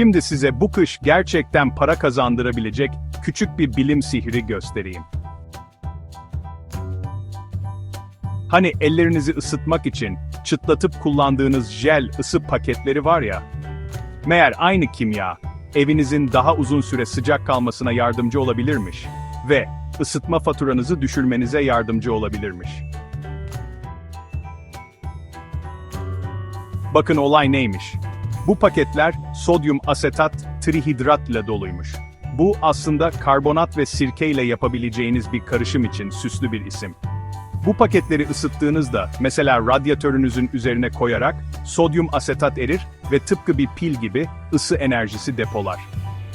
Şimdi size bu kış gerçekten para kazandırabilecek küçük bir bilim sihri göstereyim. Hani ellerinizi ısıtmak için çıtlatıp kullandığınız jel ısı paketleri var ya. Meğer aynı kimya evinizin daha uzun süre sıcak kalmasına yardımcı olabilirmiş ve ısıtma faturanızı düşürmenize yardımcı olabilirmiş. Bakın olay neymiş? Bu paketler sodyum asetat trihidrat ile doluymuş. Bu aslında karbonat ve sirke ile yapabileceğiniz bir karışım için süslü bir isim. Bu paketleri ısıttığınızda, mesela radyatörünüzün üzerine koyarak, sodyum asetat erir ve tıpkı bir pil gibi ısı enerjisi depolar.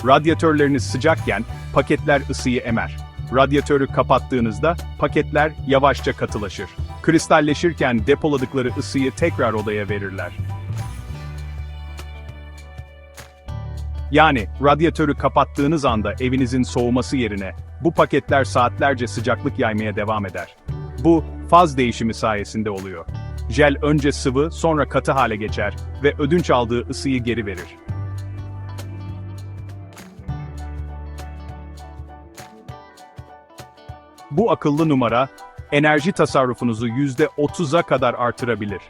Radyatörleriniz sıcakken, paketler ısıyı emer. Radyatörü kapattığınızda, paketler yavaşça katılaşır. Kristalleşirken depoladıkları ısıyı tekrar odaya verirler. Yani radyatörü kapattığınız anda evinizin soğuması yerine bu paketler saatlerce sıcaklık yaymaya devam eder. Bu faz değişimi sayesinde oluyor. Jel önce sıvı, sonra katı hale geçer ve ödünç aldığı ısıyı geri verir. Bu akıllı numara enerji tasarrufunuzu %30'a kadar artırabilir.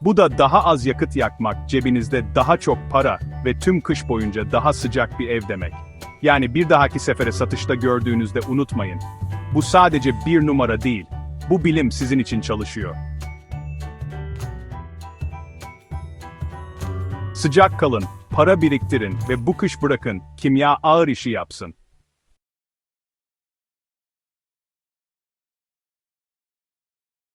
Bu da daha az yakıt yakmak, cebinizde daha çok para ve tüm kış boyunca daha sıcak bir ev demek. Yani bir dahaki sefere satışta gördüğünüzde unutmayın. Bu sadece bir numara değil. Bu bilim sizin için çalışıyor. Sıcak kalın, para biriktirin ve bu kış bırakın kimya ağır işi yapsın.